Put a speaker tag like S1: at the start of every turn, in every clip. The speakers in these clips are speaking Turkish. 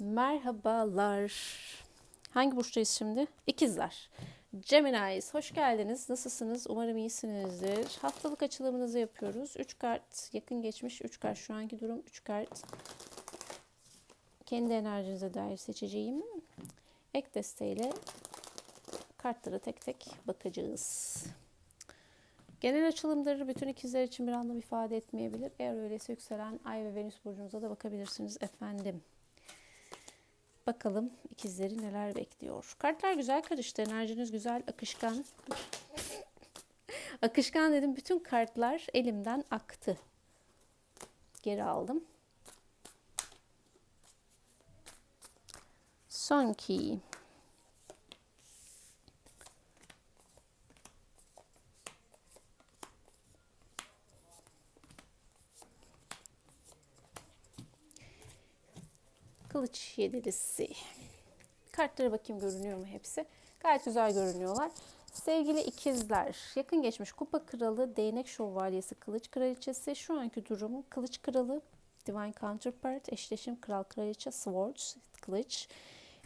S1: Merhabalar. Hangi burçtayız şimdi? İkizler. Gemini's, hoş geldiniz. Nasılsınız? Umarım iyisinizdir. Haftalık açılımınızı yapıyoruz. 3 kart, yakın geçmiş 3 kart, şu anki durum 3 kart. Kendi enerjinize dair seçeceğim. Ek desteğiyle kartlara tek tek bakacağız. Genel açılımdır. Bütün ikizler için bir anlam ifade etmeyebilir. Eğer öyleyse yükselen Ay ve Venüs burcunuza da bakabilirsiniz efendim. Bakalım ikizleri neler bekliyor. Kartlar güzel karıştı. Enerjiniz güzel, akışkan. akışkan dedim. Bütün kartlar elimden aktı. Geri aldım. Sonki. Kılıç yedilisi. Kartlara bakayım görünüyor mu hepsi? Gayet güzel görünüyorlar. Sevgili ikizler, yakın geçmiş kupa kralı, değnek şövalyesi, kılıç kraliçesi, şu anki durumu kılıç kralı, divine counterpart, eşleşim kral kraliçe, swords, kılıç,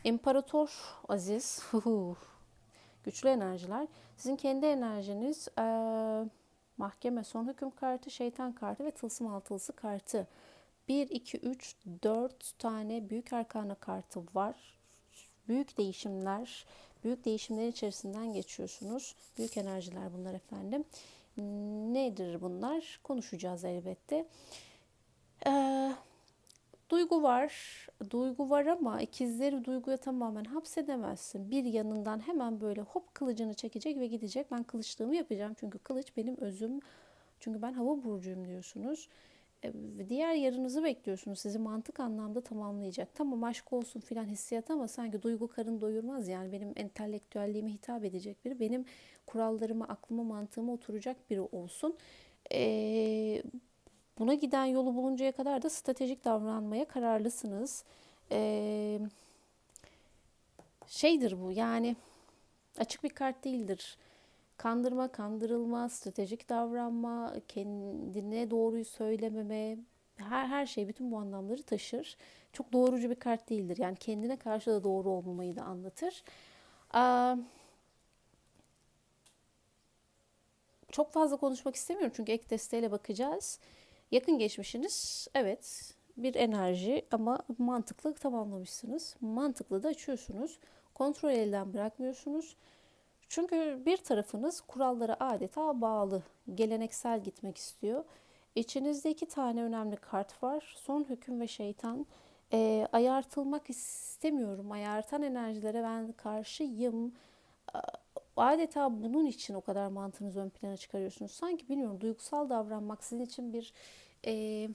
S1: imparator, aziz, güçlü enerjiler. Sizin kendi enerjiniz, ee, mahkeme, son hüküm kartı, şeytan kartı ve tılsım altılısı kartı. 1, 2, 3, 4 tane büyük arkana kartı var. Büyük değişimler, büyük değişimler içerisinden geçiyorsunuz. Büyük enerjiler bunlar efendim. Nedir bunlar? Konuşacağız elbette. Ee, duygu var. Duygu var ama ikizleri duyguya tamamen hapsedemezsin. Bir yanından hemen böyle hop kılıcını çekecek ve gidecek. Ben kılıçlığımı yapacağım. Çünkü kılıç benim özüm. Çünkü ben hava burcuyum diyorsunuz. E, diğer yarınızı bekliyorsunuz. Sizi mantık anlamda tamamlayacak. Tamam aşk olsun filan hissiyat ama sanki duygu karın doyurmaz yani. Benim entelektüelliğime hitap edecek biri. Benim kurallarıma, aklıma, mantığıma oturacak biri olsun. Ee, buna giden yolu buluncaya kadar da stratejik davranmaya kararlısınız. Ee, şeydir bu yani açık bir kart değildir Kandırma, kandırılma, stratejik davranma, kendine doğruyu söylememe, her her şey bütün bu anlamları taşır. Çok doğrucu bir kart değildir. Yani kendine karşı da doğru olmamayı da anlatır. çok fazla konuşmak istemiyorum çünkü ek desteğiyle bakacağız. Yakın geçmişiniz evet bir enerji ama mantıklı tamamlamışsınız. Mantıklı da açıyorsunuz. Kontrol elden bırakmıyorsunuz. Çünkü bir tarafınız kurallara adeta bağlı, geleneksel gitmek istiyor. İçinizde iki tane önemli kart var. Son hüküm ve şeytan. E, ayartılmak istemiyorum. Ayartan enerjilere ben karşıyım. Adeta bunun için o kadar mantığınızı ön plana çıkarıyorsunuz. Sanki bilmiyorum duygusal davranmak sizin için bir e,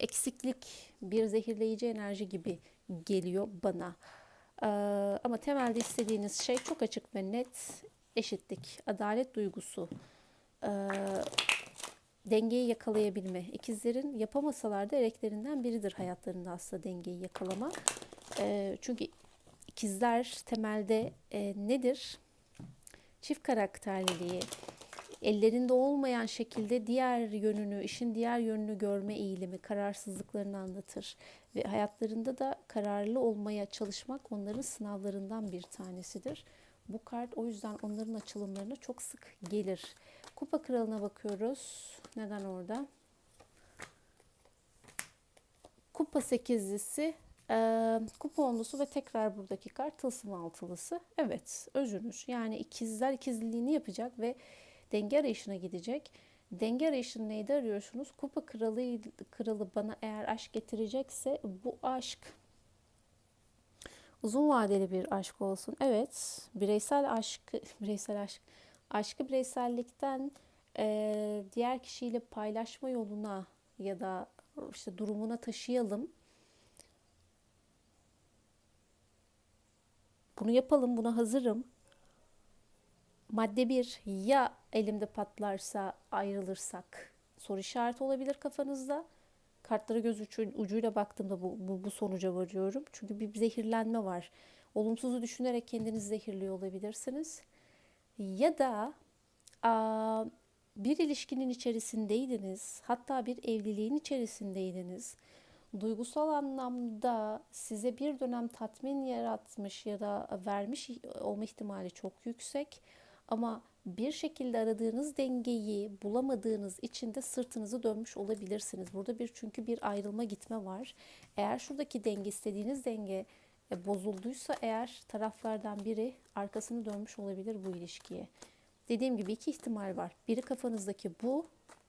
S1: eksiklik, bir zehirleyici enerji gibi geliyor bana. Ee, ama temelde istediğiniz şey çok açık ve net eşitlik, adalet duygusu, e, dengeyi yakalayabilme. İkizlerin yapamasalar da ereklerinden biridir hayatlarında aslında dengeyi yakalama. E, çünkü ikizler temelde e, nedir? Çift karakterliliği, ellerinde olmayan şekilde diğer yönünü, işin diğer yönünü görme eğilimi, kararsızlıklarını anlatır. Ve hayatlarında da kararlı olmaya çalışmak onların sınavlarından bir tanesidir. Bu kart o yüzden onların açılımlarına çok sık gelir. Kupa kralına bakıyoruz. Neden orada? Kupa sekizlisi, e, kupa onlusu ve tekrar buradaki kart tılsım altılısı. Evet, özünüz. Yani ikizler ikizliliğini yapacak ve denge arayışına gidecek. Denge arayışını neyde arıyorsunuz? Kupa kralı kralı bana eğer aşk getirecekse bu aşk uzun vadeli bir aşk olsun. Evet, bireysel aşk, bireysel aşk, aşkı bireysellikten e, diğer kişiyle paylaşma yoluna ya da işte durumuna taşıyalım. Bunu yapalım, buna hazırım. Madde bir, ya elimde patlarsa ayrılırsak soru işareti olabilir kafanızda kartlara göz ucuyla baktığımda bu, bu, bu sonuca varıyorum. Çünkü bir zehirlenme var. Olumsuzu düşünerek kendinizi zehirliyor olabilirsiniz. Ya da a, bir ilişkinin içerisindeydiniz, hatta bir evliliğin içerisindeydiniz. duygusal anlamda size bir dönem tatmin yaratmış ya da vermiş olma ihtimali çok yüksek. Ama bir şekilde aradığınız dengeyi bulamadığınız için de sırtınızı dönmüş olabilirsiniz. Burada bir çünkü bir ayrılma gitme var. Eğer şuradaki denge istediğiniz denge e, bozulduysa eğer taraflardan biri arkasını dönmüş olabilir bu ilişkiye. Dediğim gibi iki ihtimal var. Biri kafanızdaki bu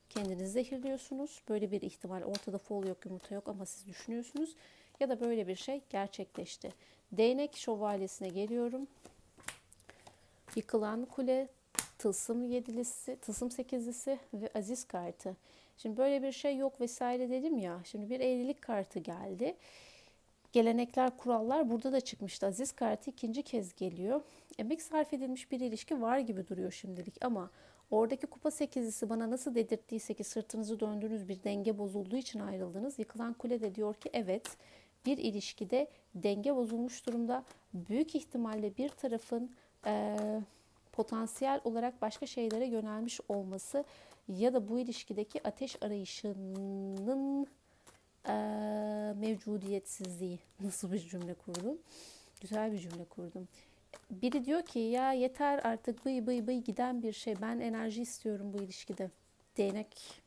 S1: kendinizi zehirliyorsunuz. Böyle bir ihtimal ortada fol yok yumurta yok ama siz düşünüyorsunuz. Ya da böyle bir şey gerçekleşti. Değnek şövalyesine geliyorum. Yıkılan kule, tılsım yedilisi, tılsım sekizlisi ve aziz kartı. Şimdi böyle bir şey yok vesaire dedim ya. Şimdi bir evlilik kartı geldi. Gelenekler, kurallar burada da çıkmıştı. Aziz kartı ikinci kez geliyor. Emek sarf edilmiş bir ilişki var gibi duruyor şimdilik ama oradaki kupa sekizlisi bana nasıl dedirttiyse ki sırtınızı döndüğünüz bir denge bozulduğu için ayrıldınız. Yıkılan kule de diyor ki evet bir ilişkide denge bozulmuş durumda. Büyük ihtimalle bir tarafın e, potansiyel olarak başka şeylere yönelmiş olması ya da bu ilişkideki ateş arayışının e, mevcudiyetsizliği. Nasıl bir cümle kurdum? Güzel bir cümle kurdum. Biri diyor ki ya yeter artık bıy bıy bıy giden bir şey. Ben enerji istiyorum bu ilişkide. Değnek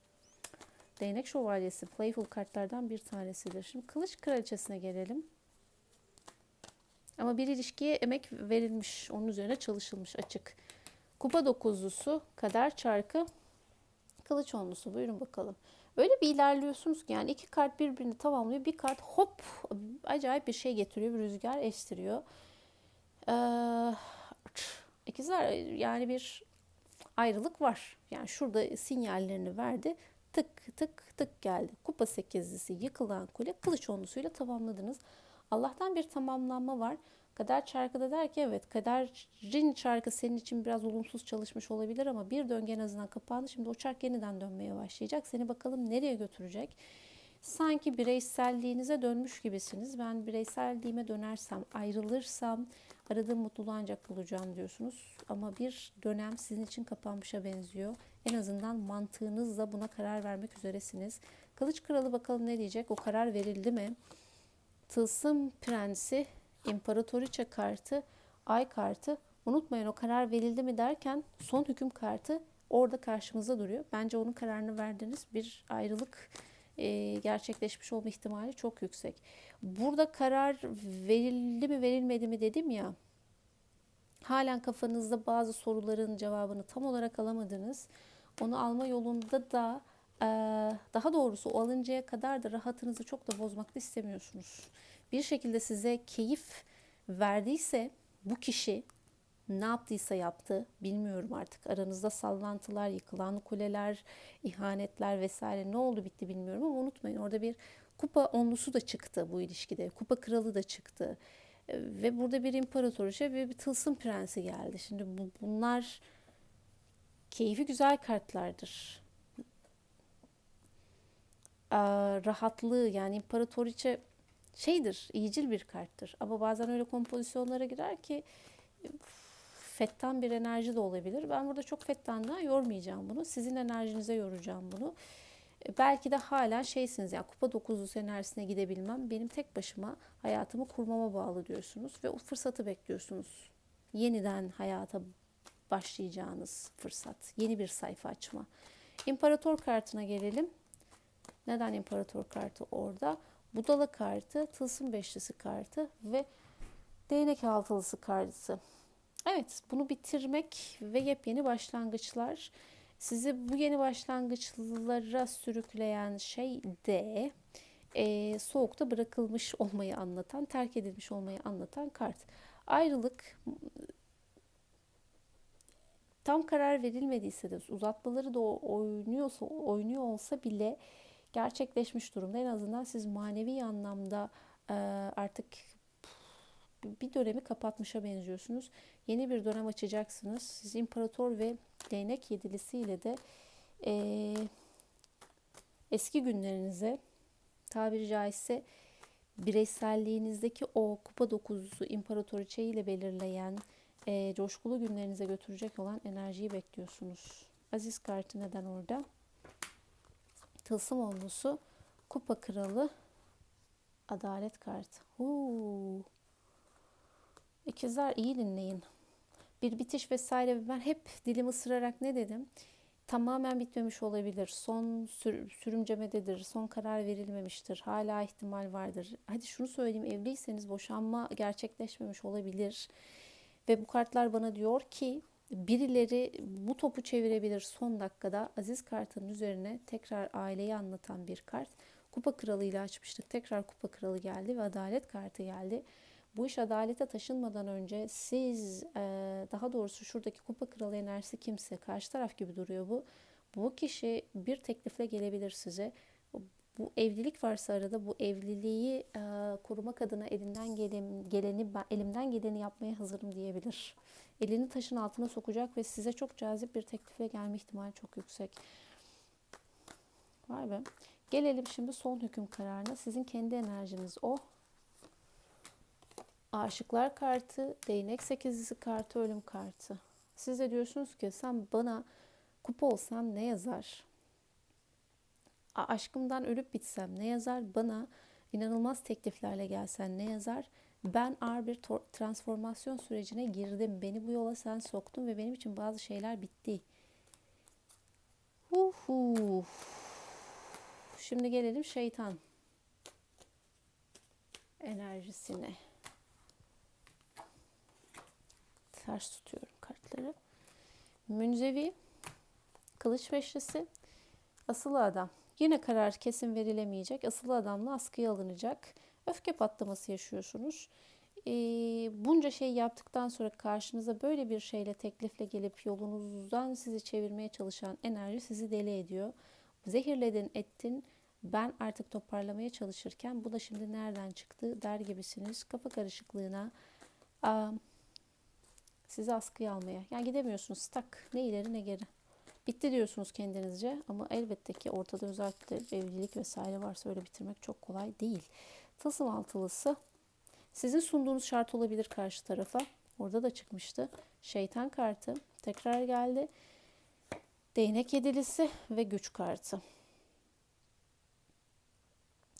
S1: Değnek şövalyesi playful kartlardan bir tanesidir. Şimdi kılıç kraliçesine gelelim. Ama bir ilişkiye emek verilmiş, onun üzerine çalışılmış açık. Kupa dokuzlusu, kader çarkı, kılıç onlusu. Buyurun bakalım. Öyle bir ilerliyorsunuz ki yani iki kart birbirini tamamlıyor. Bir kart hop acayip bir şey getiriyor. Bir rüzgar estiriyor. Ee, ikizler yani bir ayrılık var. Yani şurada sinyallerini verdi. Tık tık tık geldi. Kupa sekizlisi, yıkılan kule, kılıç onlusuyla tamamladınız. Allah'tan bir tamamlanma var. Kader çarkı da der ki evet kaderin çarkı senin için biraz olumsuz çalışmış olabilir ama bir döngü en azından kapandı. Şimdi o çark yeniden dönmeye başlayacak. Seni bakalım nereye götürecek? Sanki bireyselliğinize dönmüş gibisiniz. Ben bireyselliğime dönersem, ayrılırsam aradığım mutluluğu ancak bulacağım diyorsunuz. Ama bir dönem sizin için kapanmışa benziyor. En azından mantığınızla buna karar vermek üzeresiniz. Kılıç kralı bakalım ne diyecek? O karar verildi mi? Tılsım prensi, imparatoriçe kartı, ay kartı. Unutmayın o karar verildi mi derken son hüküm kartı orada karşımızda duruyor. Bence onun kararını verdiniz. Bir ayrılık e, gerçekleşmiş olma ihtimali çok yüksek. Burada karar verildi mi verilmedi mi dedim ya. Halen kafanızda bazı soruların cevabını tam olarak alamadınız. Onu alma yolunda da daha doğrusu o alıncaya kadar da rahatınızı çok da bozmak da istemiyorsunuz. Bir şekilde size keyif verdiyse bu kişi ne yaptıysa yaptı bilmiyorum artık. Aranızda sallantılar, yıkılan kuleler, ihanetler vesaire ne oldu bitti bilmiyorum ama unutmayın orada bir kupa onlusu da çıktı bu ilişkide. Kupa kralı da çıktı. E, ve burada bir imparatoriçe ve bir tılsım prensi geldi. Şimdi bu, bunlar keyfi güzel kartlardır. Rahatlığı yani imparatoriçe şeydir, iyicil bir karttır. Ama bazen öyle kompozisyonlara girer ki fettan bir enerji de olabilir. Ben burada çok fettanla yormayacağım bunu. Sizin enerjinize yoracağım bunu. E, belki de hala şeysiniz yani kupa dokuzlu enerjisine gidebilmem benim tek başıma hayatımı kurmama bağlı diyorsunuz ve o fırsatı bekliyorsunuz. Yeniden hayata başlayacağınız fırsat. Yeni bir sayfa açma. İmparator kartına gelelim. Neden imparator kartı orada? Budala kartı, tılsım beşlisi kartı ve değnek altılısı kartı. Evet, bunu bitirmek ve yepyeni başlangıçlar. Sizi bu yeni başlangıçlara sürükleyen şey de e, soğukta bırakılmış olmayı anlatan, terk edilmiş olmayı anlatan kart. Ayrılık tam karar verilmediyse de uzatmaları da oynuyorsa oynuyor olsa bile gerçekleşmiş durumda. En azından siz manevi anlamda e, artık bir dönemi kapatmışa benziyorsunuz. Yeni bir dönem açacaksınız. Siz imparator ve değnek yedilisiyle de e, eski günlerinize tabiri caizse bireyselliğinizdeki o kupa dokuzusu imparatoriçe ile belirleyen e, coşkulu günlerinize götürecek olan enerjiyi bekliyorsunuz. Aziz kartı neden orada? Tılsım onlusu, kupa kralı, Adalet kartı. Huu. İkizler iyi dinleyin. Bir bitiş vesaire ben hep dilimi ısırarak ne dedim? Tamamen bitmemiş olabilir. Son sür, sürümcemededir. Son karar verilmemiştir. Hala ihtimal vardır. Hadi şunu söyleyeyim. Evliyseniz boşanma gerçekleşmemiş olabilir. Ve bu kartlar bana diyor ki birileri bu topu çevirebilir son dakikada. Aziz kartının üzerine tekrar aileyi anlatan bir kart. Kupa kralı ile açmıştık. Tekrar kupa kralı geldi ve adalet kartı geldi. Bu iş adalete taşınmadan önce siz e, daha doğrusu şuradaki kupa kralı enerjisi kimse karşı taraf gibi duruyor bu. Bu kişi bir teklifle gelebilir size. Bu evlilik varsa arada bu evliliği e, korumak adına elinden gelen, geleni elimden geleni yapmaya hazırım diyebilir. Elini taşın altına sokacak ve size çok cazip bir teklifle gelme ihtimali çok yüksek. Vay be. Gelelim şimdi son hüküm kararına. Sizin kendi enerjiniz o. Aşıklar kartı, değnek sekizlisi kartı, ölüm kartı. Siz de diyorsunuz ki sen bana kupa olsam ne yazar? A- Aşkımdan ölüp bitsem ne yazar? Bana inanılmaz tekliflerle gelsen ne yazar? Ben ağır bir transformasyon sürecine girdim. Beni bu yola sen soktun ve benim için bazı şeyler bitti. Uhu. Şimdi gelelim şeytan enerjisine. Ters tutuyorum kartları. Münzevi, kılıç beşlisi, asılı adam. Yine karar kesin verilemeyecek. Asılı adamla askıya alınacak. Öfke patlaması yaşıyorsunuz. Ee, bunca şey yaptıktan sonra karşınıza böyle bir şeyle teklifle gelip yolunuzdan sizi çevirmeye çalışan enerji sizi deli ediyor. Zehirledin ettin. Ben artık toparlamaya çalışırken bu da şimdi nereden çıktı der gibisiniz. Kafa karışıklığına aa, sizi askıya almaya. Yani gidemiyorsunuz tak ne ileri ne geri. Bitti diyorsunuz kendinizce ama elbette ki ortada özellikle evlilik vesaire varsa öyle bitirmek çok kolay değil. Tılsım altılısı sizin sunduğunuz şart olabilir karşı tarafa. Orada da çıkmıştı. Şeytan kartı tekrar geldi. Değnek yedilisi ve güç kartı.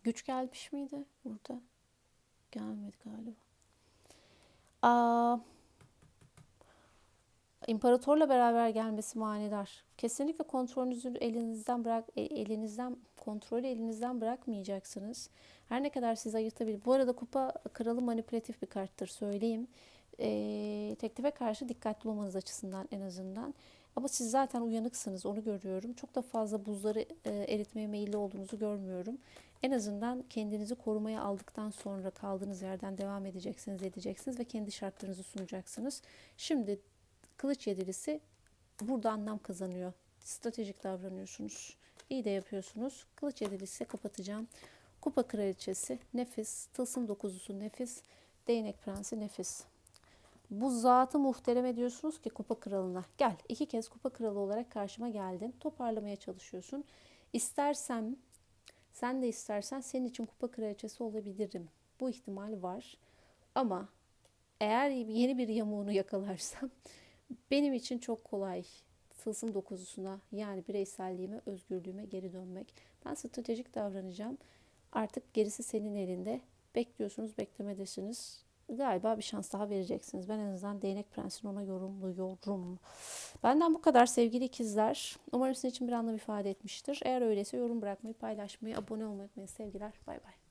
S1: Güç gelmiş miydi burada? Gelmedi galiba. Aa, İmparatorla beraber gelmesi manidar. Kesinlikle kontrolünüzü elinizden bırak e, elinizden kontrolü elinizden bırakmayacaksınız. Her ne kadar sizi ayırtabilir. Bu arada kupa kralı manipülatif bir karttır söyleyeyim. E, teklife karşı dikkatli olmanız açısından en azından. Ama siz zaten uyanıksınız onu görüyorum. Çok da fazla buzları e, eritmeye meyilli olduğunuzu görmüyorum. En azından kendinizi korumaya aldıktan sonra kaldığınız yerden devam edeceksiniz, edeceksiniz ve kendi şartlarınızı sunacaksınız. Şimdi kılıç yedilisi burada anlam kazanıyor. Stratejik davranıyorsunuz. İyi de yapıyorsunuz. Kılıç yedilisi kapatacağım. Kupa kraliçesi nefis. Tılsım dokuzusu nefis. Değnek prensi nefis. Bu zatı muhterem ediyorsunuz ki kupa kralına. Gel iki kez kupa kralı olarak karşıma geldin. Toparlamaya çalışıyorsun. İstersem sen de istersen senin için kupa kraliçesi olabilirim. Bu ihtimal var. Ama eğer yeni bir yamuğunu yakalarsam benim için çok kolay tılsım dokuzusuna yani bireyselliğime, özgürlüğüme geri dönmek. Ben stratejik davranacağım. Artık gerisi senin elinde. Bekliyorsunuz, beklemedesiniz. Galiba bir şans daha vereceksiniz. Ben en azından Değnek Prensi'ni ona yorumluyorum. Benden bu kadar sevgili ikizler. Umarım sizin için bir anlam ifade etmiştir. Eğer öyleyse yorum bırakmayı, paylaşmayı, abone olmayı unutmayın. Sevgiler. Bay bay.